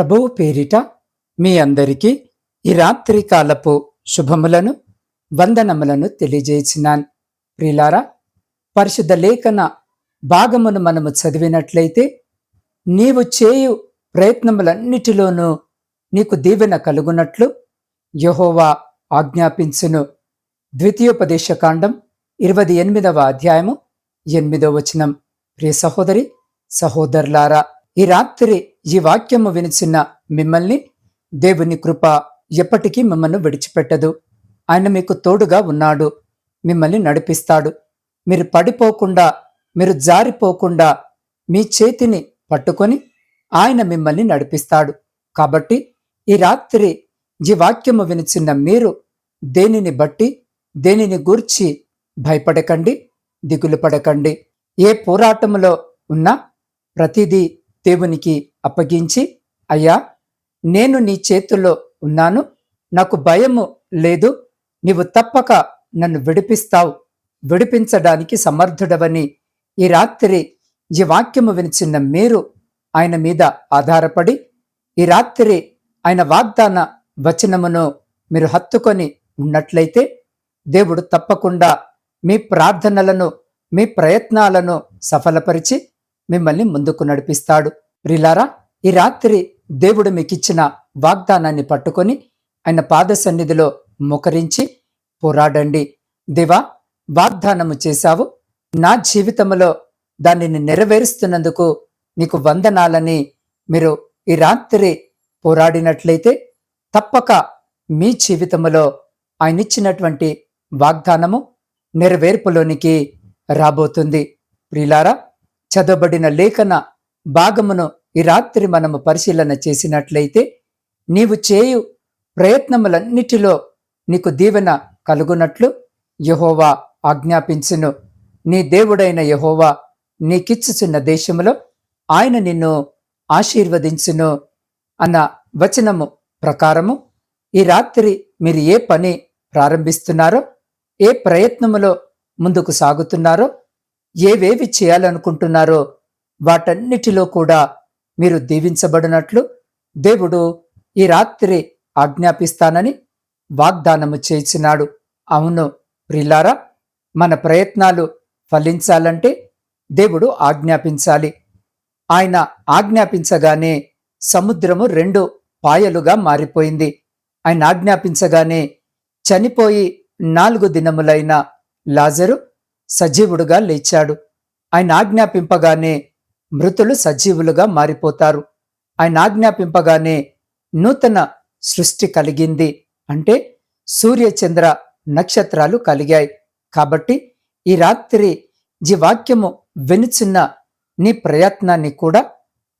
ప్రభువు పేరిట మీ అందరికీ ఈ రాత్రి కాలపు శుభములను వందనములను తెలియజేసినాను. ప్రిలారా పరిశుద్ధ లేఖన భాగమును మనము చదివినట్లయితే నీవు చేయు ప్రయత్నములన్నిటిలోనూ నీకు దీవెన కలుగునట్లు యహోవా ఆజ్ఞాపించును. ద్వితీయోపదేశకాండం ఇరవై ఎనిమిదవ అధ్యాయము ఎనిమిదవ వచనం. ప్రియ సహోదరి సహోదరులారా ఈ రాత్రి ఈ వాక్యము వినిచిన మిమ్మల్ని దేవుని కృప ఎప్పటికీ మిమ్మల్ని విడిచిపెట్టదు. ఆయన మీకు తోడుగా ఉన్నాడు. మిమ్మల్ని నడిపిస్తాడు. మీరు పడిపోకుండా మీరు జారిపోకుండా మీ చేతిని పట్టుకొని ఆయన మిమ్మల్ని నడిపిస్తాడు. కాబట్టి ఈ రాత్రి ఈ వాక్యము వినిచిన మీరు దేనిని బట్టి దేనిని గూర్చి భయపడకండి దిగులు పడకండి ఏ పోరాటములో ఉన్నా ప్రతిదీ దేవునికి అప్పగించి అయ్యా నేను నీ చేతుల్లో ఉన్నాను. నాకు భయము లేదు. నీవు తప్పక నన్ను విడిపిస్తావు. విడిపించడానికి సమర్థుడవని ఈ రాత్రి ఈ వాక్యము వినిచిన మీరు ఆయన మీద ఆధారపడి ఈ రాత్రి ఆయన వాగ్దాన వచనమును మీరు హత్తుకొని ఉన్నట్లయితే దేవుడు తప్పకుండా మీ ప్రార్థనలను మీ ప్రయత్నాలను సఫలపరిచి మిమ్మల్ని ముందుకు నడిపిస్తాడు. ప్రిలారా ఈ రాత్రి దేవుడు మీకిచ్చిన వాగ్దానాన్ని పట్టుకొని ఆయన పాద సన్నిధిలో ముఖరించి పోరాడండి. దేవా వాగ్దానము చేశావు. నా జీవితంలో దానిని నెరవేరుస్తున్నందుకు నీకు వందనాలని మీరు ఈ రాత్రి పోరాడినట్లయితే తప్పక మీ జీవితంలో ఆయన ఇచ్చినటువంటి వాగ్దానము నెరవేర్పులోనికి రాబోతుంది. ప్రిలారా చదవబడిన లేఖన భాగమును ఈ రాత్రి మనము పరిశీలన చేసినట్లయితే నీవు చేయు ప్రయత్నములన్నిటిలో నీకు దీవెన కలుగునట్లు యహోవా ఆజ్ఞాపించును. నీ దేవుడైన యహోవా నీకిచ్చుచున్న దేశములో ఆయన నిన్ను ఆశీర్వదించును అన్న వచనము ప్రకారము ఈ రాత్రి మీరు ఏ పని ప్రారంభిస్తున్నారో ఏ ప్రయత్నములో ముందుకు సాగుతున్నారో ఏవేవి చేయాలనుకుంటున్నారో వాటన్నిటిలో కూడా మీరు దీవించబడినట్లు దేవుడు ఈ రాత్రి ఆజ్ఞాపిస్తానని వాగ్దానము చేసినాడు. అవును ప్రిలారా మన ప్రయత్నాలు ఫలించాలంటే దేవుడు ఆజ్ఞాపించాలి. ఆయన ఆజ్ఞాపించగానే సముద్రము రెండు పాయలుగా మారిపోయింది. ఆయన ఆజ్ఞాపించగానే చనిపోయి నాలుగు దినములైన లాజరు సజీవుడుగా లేచాడు. ఆయన ఆజ్ఞాపింపగానే మృతులు సజీవులుగా మారిపోతారు. ఆయన ఆజ్ఞాపింపగానే నూతన సృష్టి కలిగింది. అంటే సూర్య చంద్ర నక్షత్రాలు కలిగాయి. కాబట్టి ఈ రాత్రి ఈ వాక్యము వెనుచున్న నీ ప్రయత్నాన్ని కూడా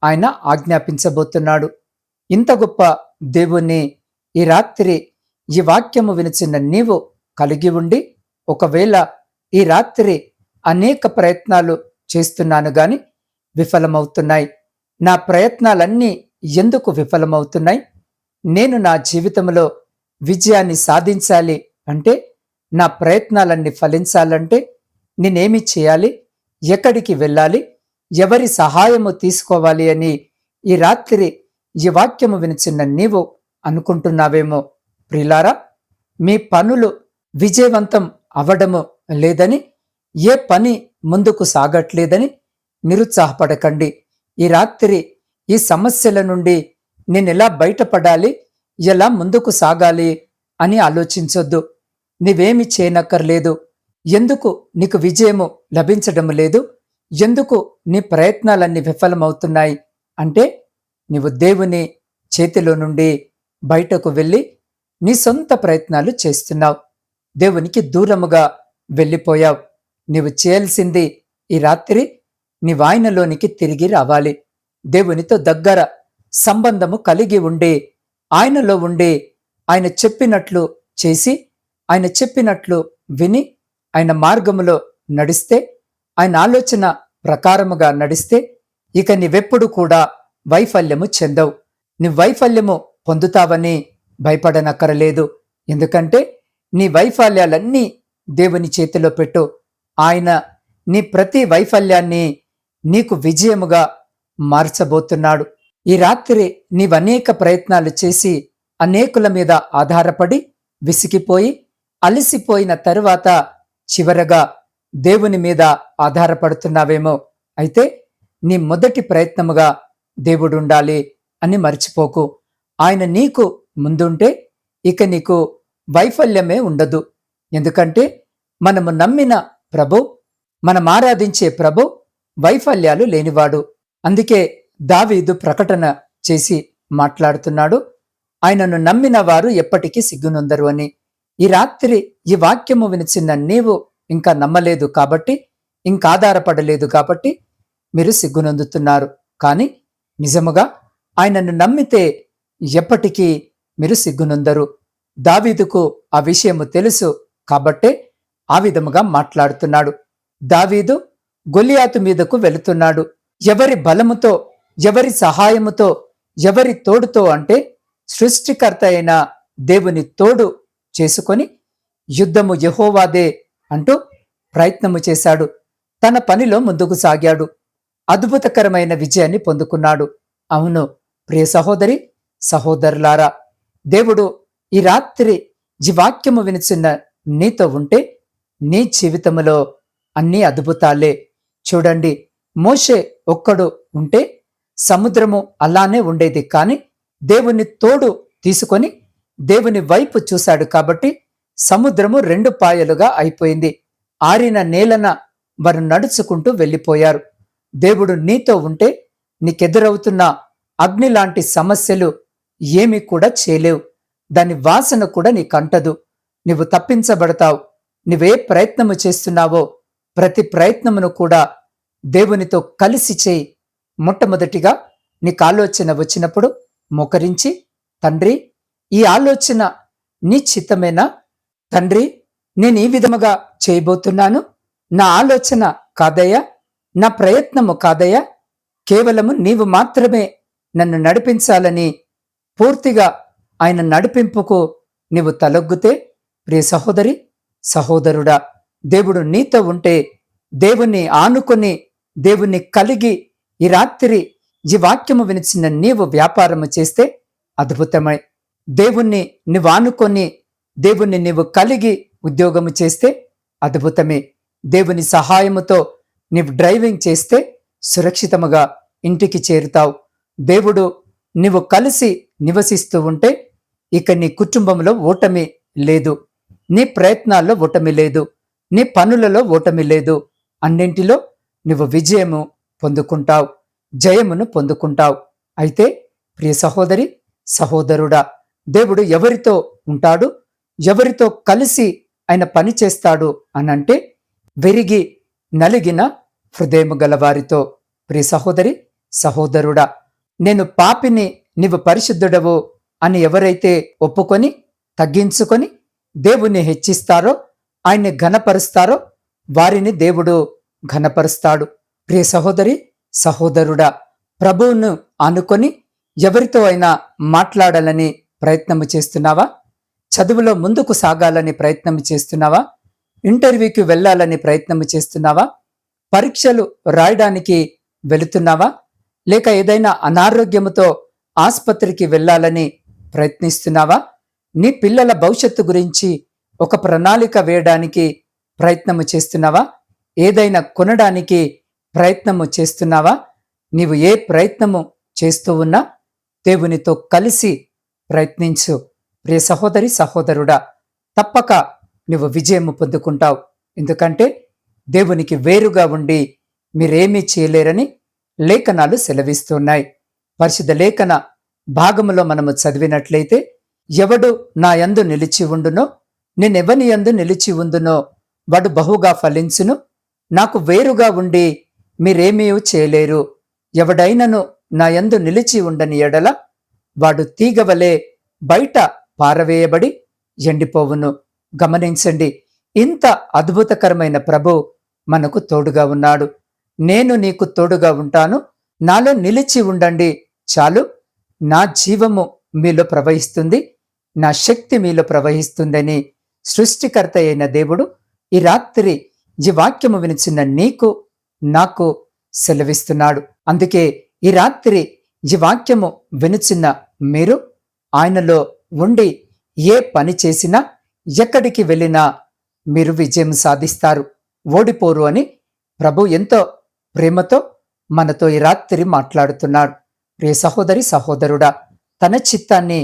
ఆయన ఆజ్ఞాపించబోతున్నాడు. ఇంత గొప్ప దేవుణ్ణి ఈ రాత్రి ఈ వాక్యము వినిచిన నీవు కలిగి ఉండి ఒకవేళ ఈ రాత్రి అనేక ప్రయత్నాలు చేస్తున్నాను గాని విఫలమవుతున్నాయి. నా ప్రయత్నాలన్నీ ఎందుకు విఫలమవుతున్నాయి? నేను నా జీవితంలో విజయాన్ని సాధించాలి అంటే నా ప్రయత్నాలన్నీ ఫలించాలంటే నేనేమి చేయాలి? ఎక్కడికి వెళ్ళాలి? ఎవరి సహాయము తీసుకోవాలి అని ఈ రాత్రి ఈ వాక్యము వినిచిన్న నీవు అనుకుంటున్నావేమో ప్రిలారా? మీ పనులు విజయవంతం అవడము లేదని ఏ పని ముందుకు సాగట్లేదని నిరుత్సాహపడకండి. ఈ రాత్రి ఈ సమస్యల నుండి నేను ఎలా బయటపడాలి ఎలా ముందుకు సాగాలి అని ఆలోచించొద్దు. నీవేమి చేయనక్కర్లేదు. ఎందుకు నీకు విజయము లభించడం లేదు? ఎందుకు నీ ప్రయత్నాలన్నీ విఫలమవుతున్నాయి? అంటే నీవు దేవుని చేతిలో నుండి బయటకు వెళ్ళి నీ సొంత ప్రయత్నాలు చేస్తున్నావు. దేవునికి దూరముగా వెళ్ళిపోయావు. నీవు చేయాల్సింది ఈ రాత్రి నీ వాయనలోనికి తిరిగి రావాలి. దేవునితో దగ్గర సంబంధము కలిగి ఉండి ఆయనలో ఉండి ఆయన చెప్పినట్లు చేసి ఆయన చెప్పినట్లు విని ఆయన మార్గములో నడిస్తే ఆయన ఆలోచన ప్రకారముగా నడిస్తే ఇక నీవెప్పుడు కూడా వైఫల్యము చెందవు. నీ వైఫల్యము పొందుతావని భయపడనక్కరలేదు. ఎందుకంటే నీ వైఫల్యాలన్నీ దేవుని చేతిలో పెట్టు. ఆయన నీ ప్రతి వైఫల్యాన్ని నీకు విజయముగా మార్చబోతున్నాడు. ఈ రాత్రి నీవనేక ప్రయత్నాలు చేసి అనేకుల మీద ఆధారపడి విసిగిపోయి అలసిపోయిన తరువాత చివరగా దేవుని మీద ఆధారపడుతున్నావేమో. అయితే నీ మొదటి ప్రయత్నముగా దేవుడుండాలి అని మర్చిపోకు. ఆయన నీకు ముందుంటే ఇక నీకు వైఫల్యమే ఉండదు. ఎందుకంటే మనము నమ్మిన ప్రభు మనం ఆరాధించే ప్రభు వైఫల్యాలు లేనివాడు. అందుకే దావీదు ప్రకటన చేసి మాట్లాడుతున్నాడు. ఆయనను నమ్మిన వారు ఎప్పటికీ సిగ్గునొందరు అని. ఈ రాత్రి ఈ వాక్యము వినిచిన నీవు ఇంకా నమ్మలేదు కాబట్టి ఇంకా ఆధారపడలేదు కాబట్టి మీరు సిగ్గునందుతున్నారు. కానీ నిజముగా ఆయనను నమ్మితే ఎప్పటికీ మీరు సిగ్గునందరు. దావీదుకు ఆ విషయము తెలుసు కాబట్టే ఆ విధముగా మాట్లాడుతున్నాడు. దావీదు గొలియాతు మీదకు వెళుతున్నాడు. ఎవరి బలముతో ఎవరి సహాయముతో ఎవరి తోడుతో అంటే సృష్టికర్త అయిన దేవుని తోడు చేసుకొని యుద్ధము యహోవాదే అంటూ ప్రయత్నము చేశాడు. తన పనిలో ముందుకు సాగాడు. అద్భుతకరమైన విజయాన్ని పొందుకున్నాడు. అవును ప్రియ సహోదరి సహోదరులారా దేవుడు ఈ రాత్రి జీవాక్యము వినిచిన్న నీతో ఉంటే నీ జీవితములో అన్ని అద్భుతాలే. చూడండి మోషే ఒక్కడు ఉంటే సముద్రము అలానే ఉండేది. కాని దేవుని తోడు తీసుకొని దేవుని వైపు చూశాడు కాబట్టి సముద్రము రెండు పాయలుగా అయిపోయింది. ఆరిన నేలన వారు నడుచుకుంటూ వెళ్ళిపోయారు. దేవుడు నీతో ఉంటే నీకెదురవుతున్న అగ్ని లాంటి సమస్యలు ఏమీ కూడా చేయలేవు. దాని వాసన కూడా నీకంటదు. నువ్వు తప్పించబడతావు. నువ్వే ప్రయత్నము చేస్తున్నావో ప్రతి ప్రయత్నమును కూడా దేవునితో కలిసి చేయి. మొట్టమొదటిగా నీకు ఆలోచన వచ్చినప్పుడు మోకరించి తండ్రి ఈ ఆలోచన నీ చిత్తమేనా? తండ్రి నేను ఈ విధముగా చేయబోతున్నాను. నా ఆలోచన కాదయ్యా నా ప్రయత్నము కాదయ్యా. కేవలము నీవు మాత్రమే నన్ను నడిపించాలని పూర్తిగా ఆయన నడిపింపుకు నీవు తలొగ్గుతే. ప్రియ సహోదరి సహోదరుడా దేవుడు నీతో ఉంటే దేవుణ్ణి ఆనుకొని దేవుణ్ణి కలిగి ఈ రాత్రి ఈ వాక్యము వినిచిన నీవు వ్యాపారము చేస్తే అద్భుతమై దేవుణ్ణి నువ్వు ఆనుకొని దేవుణ్ణి నీవు కలిగి ఉద్యోగము చేస్తే అద్భుతమే. దేవుని సహాయముతో నీవు డ్రైవింగ్ చేస్తే సురక్షితముగా ఇంటికి చేరుతావు. దేవుడు నువ్వు కలిసి నివసిస్తూ ఉంటే ఇక నీ కుటుంబంలో ఓటమి లేదు. నీ ప్రయత్నాల్లో ఓటమి లేదు. నీ పనులలో ఓటమి లేదు. అన్నింటిలో నువ్వు విజయము పొందుకుంటావు. జయమును పొందుకుంటావు. అయితే ప్రియ సహోదరి సహోదరుడా దేవుడు ఎవరితో ఉంటాడు? ఎవరితో కలిసి ఆయన పని చేస్తాడు అనంటే వెరిగి నలిగిన హృదయము గలవారితో. ప్రియ సహోదరి సహోదరుడా నేను పాపిని నీవు పరిశుద్ధుడవు అని ఎవరైతే ఒప్పుకొని తగ్గించుకొని దేవుణ్ణి హెచ్చిస్తారో ఆయన్ని ఘనపరుస్తారో వారిని దేవుడు ఘనపరుస్తాడు. ప్రియ సహోదరి సహోదరుడా ప్రభువును ఆనుకొని ఎవరితో అయినా మాట్లాడాలని ప్రయత్నము చేస్తున్నావా? చదువులో ముందుకు సాగాలని ప్రయత్నం చేస్తున్నావా? ఇంటర్వ్యూకి వెళ్ళాలని ప్రయత్నం చేస్తున్నావా? పరీక్షలు రాయడానికి వెళుతున్నావా? లేక ఏదైనా అనారోగ్యముతో ఆసుపత్రికి వెళ్ళాలని ప్రయత్నిస్తున్నావా? నీ పిల్లల భవిష్యత్తు గురించి ఒక ప్రణాళిక వేయడానికి ప్రయత్నము చేస్తున్నావా? ఏదైనా కొనడానికి ప్రయత్నము చేస్తున్నావా? నీవు ఏ ప్రయత్నము చేస్తూ ఉన్నా దేవునితో కలిసి ప్రయత్నించు. ప్రియ సహోదరి సహోదరుడా తప్పక నువ్వు విజయము పొందుకుంటావు. ఎందుకంటే దేవునికి వేరుగా ఉండి మీరేమీ చేయలేరని లేఖనాలు సెలవిస్తున్నాయి. పరిశుద్ధ లేఖన భాగములో మనము చదివినట్లయితే ఎవడు నా యందు నిలిచి ఉండునో నేనెవని యందు నిలిచి ఉందునో వాడు బహుగా ఫలించును. నాకు వేరుగా ఉండి మీరేమీ చేయలేరు. ఎవడైనను నా యందు నిలిచి ఉండని ఎడల వాడు తీగవలే బయట పారవేయబడి ఎండిపోవును. గమనించండి ఇంత అద్భుతకరమైన ప్రభు మనకు తోడుగా ఉన్నాడు. నేను నీకు తోడుగా ఉంటాను. నాలో నిలిచి ఉండండి చాలు. నా జీవము మీలో ప్రవహిస్తుంది. నా శక్తి మీలో ప్రవహిస్తుందని సృష్టికర్త అయిన దేవుడు ఈ రాత్రి ఈ వాక్యము వినిచిన నీకు నాకు సెలవిస్తున్నాడు. అందుకే ఈ రాత్రి ఈ వాక్యము వినుచున్న మీరు ఆయనలో ఉండి ఏ పని చేసినా ఎక్కడికి వెళ్ళినా మీరు విజయం సాధిస్తారు. ఓడిపోరు అని ప్రభు ఎంతో ప్రేమతో మనతో ఈ రాత్రి మాట్లాడుతున్నాడు. ప్రియ సహోదరి సహోదరుడా తన చిత్తాన్ని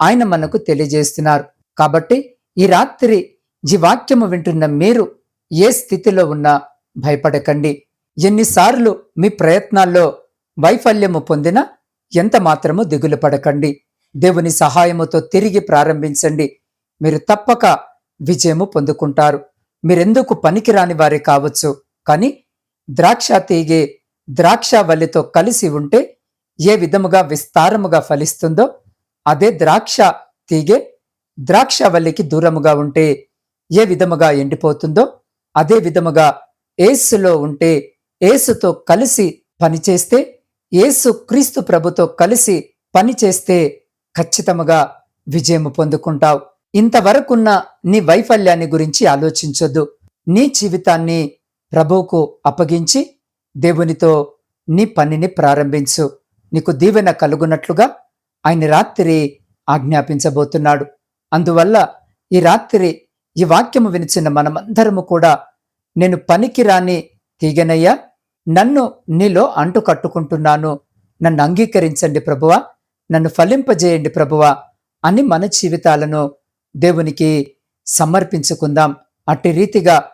ఆయన మనకు తెలియజేస్తున్నారు. కాబట్టి ఈ రాత్రి జీవాక్యము వాక్యము వింటున్న మీరు ఏ స్థితిలో ఉన్నా భయపడకండి. ఎన్నిసార్లు మీ ప్రయత్నాల్లో వైఫల్యము పొందినా ఎంత మాత్రము దిగులు పడకండి. దేవుని సహాయముతో తిరిగి ప్రారంభించండి. మీరు తప్పక విజయము పొందుకుంటారు. మీరెందుకు పనికిరాని వారే కావచ్చు. కానీ ద్రాక్ష తీగే ద్రాక్ష వల్లితో కలిసి ఉంటే ఏ విధముగా విస్తారముగా ఫలిస్తుందో అదే ద్రాక్ష తీగే ద్రాక్షవల్లికి దూరముగా ఉంటే ఏ విధముగా ఎండిపోతుందో అదే విధముగా ఏసులో ఉంటే ఏసుతో కలిసి పనిచేస్తే ఏసు క్రీస్తు ప్రభుతో కలిసి పనిచేస్తే ఖచ్చితముగా విజయము పొందుకుంటావు. ఇంతవరకున్న నీ వైఫల్యాన్ని గురించి ఆలోచించొద్దు. నీ జీవితాన్ని ప్రభువుకు అప్పగించి దేవునితో నీ పనిని ప్రారంభించు. నీకు దీవెన కలుగునట్లుగా ఆయన రాత్రి ఆజ్ఞాపించబోతున్నాడు. అందువల్ల ఈ రాత్రి ఈ వాక్యము వినిచిన మనమందరము కూడా నేను పనికిరాని తీగనయ్యా నన్ను నీలో అంటు కట్టుకుంటున్నాను నన్ను అంగీకరించండి ప్రభువా నన్ను ఫలింపజేయండి ప్రభువా అని మన జీవితాలను దేవునికి సమర్పించుకుందాం. అట్టి రీతిగా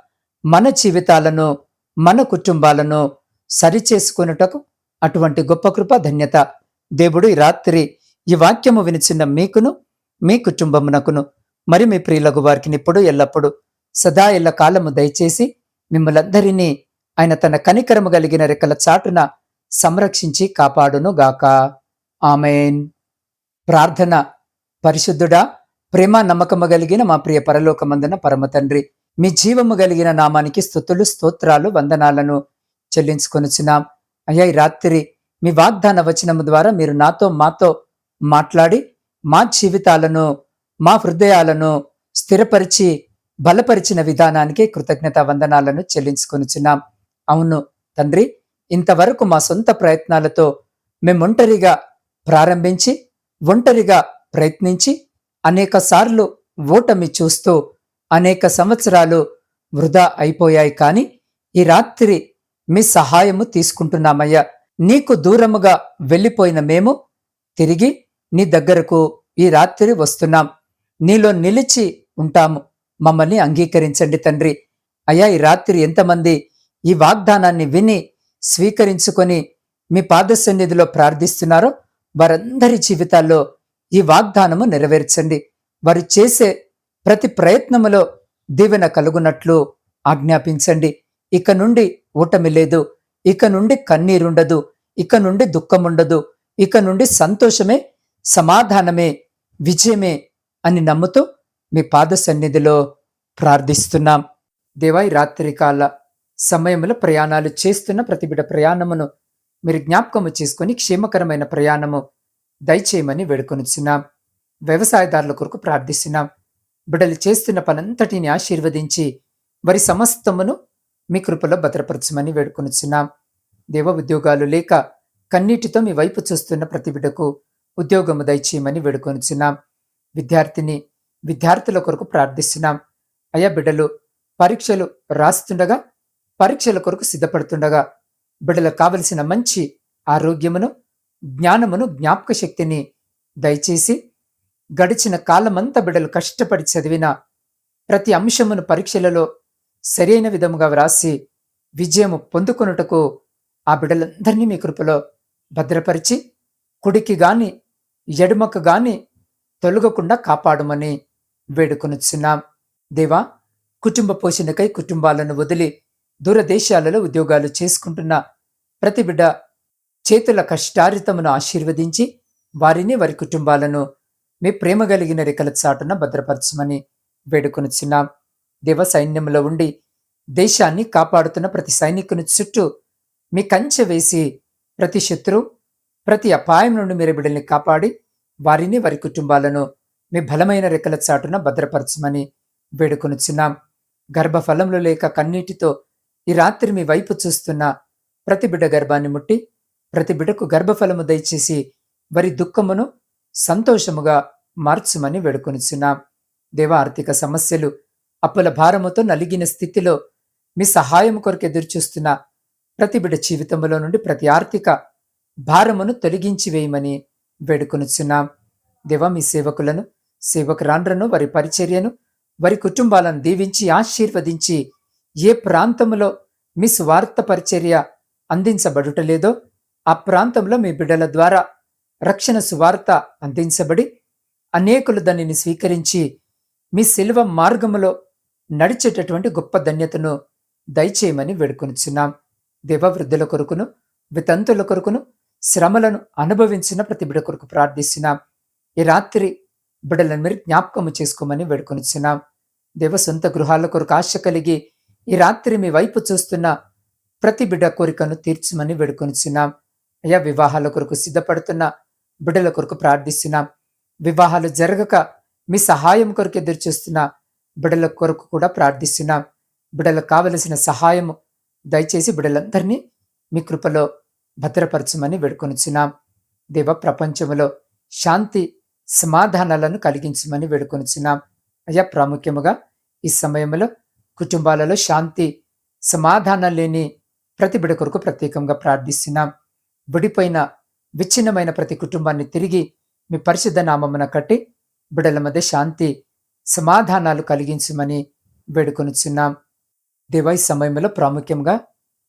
మన జీవితాలను మన కుటుంబాలను సరిచేసుకున్నటకు అటువంటి గొప్ప కృప ధన్యత. దేవుడు ఈ రాత్రి ఈ వాక్యము వినిచిన మీకును మీ కుటుంబమునకును మరి మీ ప్రియులకు వారికి ఇప్పుడు ఎల్లప్పుడూ సదా ఎల్ల కాలము దయచేసి మిమ్మలందరినీ ఆయన తన కనికరము కలిగిన రెక్కల చాటున సంరక్షించి కాపాడును గాక ఆమెన్. ప్రార్థన. పరిశుద్ధుడా ప్రేమ నమ్మకము కలిగిన మా ప్రియ పరలోకమందన పరమ తండ్రి మీ జీవము కలిగిన నామానికి స్థుతులు స్తోత్రాలు వందనాలను చెల్లించుకొనిచున్నాం. అయ్యా ఈ రాత్రి మీ వాగ్దాన వచనము ద్వారా మీరు నాతో మాతో మాట్లాడి మా జీవితాలను మా హృదయాలను స్థిరపరిచి బలపరిచిన విధానానికి కృతజ్ఞత వందనాలను చెల్లించుకొనిచున్నాం. అవును తండ్రి ఇంతవరకు మా సొంత ప్రయత్నాలతో మేమొంటరిగా ప్రారంభించి ఒంటరిగా ప్రయత్నించి అనేక సార్లు ఓటమి చూస్తూ అనేక సంవత్సరాలు వృధా అయిపోయాయి కానీ ఈ రాత్రి మీ సహాయము తీసుకుంటున్నామయ్యా. నీకు దూరముగా వెళ్ళిపోయిన మేము తిరిగి నీ దగ్గరకు ఈ రాత్రి వస్తున్నాం. నీలో నిలిచి ఉంటాము. మమ్మల్ని అంగీకరించండి తండ్రి. అయ్యా ఈ రాత్రి ఎంతమంది ఈ వాగ్దానాన్ని విని స్వీకరించుకొని మీ పాద సన్నిధిలో ప్రార్థిస్తున్నారో వారందరి జీవితాల్లో ఈ వాగ్దానము నెరవేర్చండి. వారు చేసే ప్రతి ప్రయత్నములో దీవెన కలుగునట్లు ఆజ్ఞాపించండి. ఇక నుండి ఓటమి లేదు. ఇక నుండి కన్నీరుండదు. ఇక నుండి దుఃఖముండదు. ఇక నుండి సంతోషమే సమాధానమే విజయమే అని నమ్ముతూ మీ పాద సన్నిధిలో ప్రార్థిస్తున్నాం దేవాయి రాత్రికాల సమయంలో ప్రయాణాలు చేస్తున్న ప్రతిబిడ ప్రయాణమును మీరు జ్ఞాపకము చేసుకొని క్షేమకరమైన ప్రయాణము దయచేయమని వేడుకొనిచున్నాం. వ్యవసాయదారుల కొరకు ప్రార్థిస్తున్నాం. బిడలు చేస్తున్న పనంతటిని ఆశీర్వదించి వారి సమస్తమును మీ కృపలో భద్రపరచమని వేడుకొనిచున్నాం. దేవ ఉద్యోగాలు లేక కన్నీటితో మీ వైపు చూస్తున్న ప్రతి బిడకు ఉద్యోగము దయచేయమని వేడుకొనిచున్నాం. విద్యార్థిని విద్యార్థుల కొరకు ప్రార్థిస్తున్నాం. అయ్యా బిడ్డలు పరీక్షలు రాస్తుండగా పరీక్షల కొరకు సిద్ధపడుతుండగా బిడ్డలకు కావలసిన మంచి ఆరోగ్యమును జ్ఞానమును జ్ఞాపక శక్తిని దయచేసి గడిచిన కాలమంతా బిడ్డలు కష్టపడి చదివిన ప్రతి అంశమును పరీక్షలలో సరైన విధముగా వ్రాసి విజయము పొందుకొనుటకు ఆ బిడ్డలందరినీ మీ కృపలో భద్రపరిచి కుడికి గాని ఎడుమకు గాని తొలగకుండా కాపాడమని వేడుకొనుచున్నాం. దేవా కుటుంబ పోషణకై కుటుంబాలను వదిలి దూరదేశాలలో ఉద్యోగాలు చేసుకుంటున్న ప్రతి బిడ్డ చేతుల కష్టారితమును ఆశీర్వదించి వారిని వారి కుటుంబాలను మీ ప్రేమ కలిగిన రెక్కల చాటున భద్రపరచమని వేడుకొనుచున్నాం. దేవ సైన్యంలో ఉండి దేశాన్ని కాపాడుతున్న ప్రతి సైనికుని చుట్టూ మీ కంచె వేసి ప్రతి శత్రు ప్రతి అపాయం నుండి మీరు బిడ్డల్ని కాపాడి వారిని వారి కుటుంబాలను మీ బలమైన రెక్కల చాటున భద్రపరచమని వేడుకొనుచున్నాం. గర్భఫలంలో లేక కన్నీటితో ఈ రాత్రి మీ వైపు చూస్తున్న ప్రతి బిడ్డ గర్భాన్ని ముట్టి ప్రతి బిడ్డకు గర్భఫలము దయచేసి వారి దుఃఖమును సంతోషముగా మార్చుమని వేడుకొనిచున్నాం. దేవ ఆర్థిక సమస్యలు అప్పుల భారముతో నలిగిన స్థితిలో మీ సహాయం కొరకు ఎదురుచూస్తున్న ప్రతి బిడ్డ జీవితంలో నుండి ప్రతి ఆర్థిక భారమును తొలగించి వేయమని వేడుకొనుచున్నాం. దేవ మీ సేవకులను సేవకురాండ్రను వారి పరిచర్యను వారి కుటుంబాలను దీవించి ఆశీర్వదించి ఏ ప్రాంతములో మీ స్వార్థ పరిచర్య అందించబడుటలేదో ఆ ప్రాంతంలో మీ బిడ్డల ద్వారా రక్షణ సువార్త అందించబడి అనేకులు దానిని స్వీకరించి మీ శిల్వ మార్గములో నడిచేటటువంటి గొప్ప ధన్యతను దయచేయమని వేడుకొనిచున్నాం. దేవవృద్ధుల కొరకును వితంతుల కొరకును శ్రమలను అనుభవించిన ప్రతి బిడ కొరకు ప్రార్థిస్తున్నాం. ఈ రాత్రి బిడలను మీరు జ్ఞాపకము చేసుకోమని వేడుకొనిచ్చున్నాం దేవ సొంత గృహాల కొరకు ఆశ కలిగి ఈ రాత్రి మీ వైపు చూస్తున్న ప్రతి బిడ్డ కోరికను తీర్చమని వేడుకొనిచున్నాం. అయ్యా వివాహాల కొరకు సిద్ధపడుతున్న బిడ్డల కొరకు ప్రార్థిస్తున్నాం. వివాహాలు జరగక మీ సహాయం కొరకు ఎదురు చూస్తున్న బిడ్డల కొరకు కూడా ప్రార్థిస్తున్నాం. బిడ్డలకు కావలసిన సహాయము దయచేసి బిడ్డలందరినీ మీ కృపలో భద్రపరచమని వేడుకొనిచున్నాం. దేవ ప్రపంచములో శాంతి సమాధానాలను కలిగించమని వేడుకొనిచున్నాం. అయ్యా ప్రాముఖ్యముగా ఈ సమయంలో కుటుంబాలలో శాంతి సమాధానం లేని ప్రతి బిడ కొరకు ప్రత్యేకంగా ప్రార్థిస్తున్నాం. విడిపోయిన విచ్ఛిన్నమైన ప్రతి కుటుంబాన్ని తిరిగి మీ పరిశుద్ధ నామమున కట్టి బిడల మధ్య శాంతి సమాధానాలు కలిగించమని వేడుకొనిచున్నాం. దేవాయి సమయంలో ప్రాముఖ్యంగా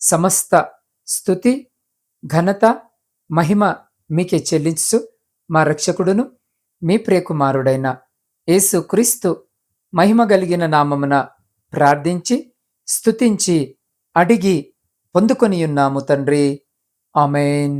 సమస్త స్థుతి ఘనత మహిమ మీకే చెల్లించు మా రక్షకుడును మీ ప్రియకుమారుడైన యేసుక్రీస్తు మహిమ కలిగిన నామమున ప్రార్థించి స్తుతించి అడిగి పొందుకొని ఉన్నాము తండ్రి. ఆమెన్.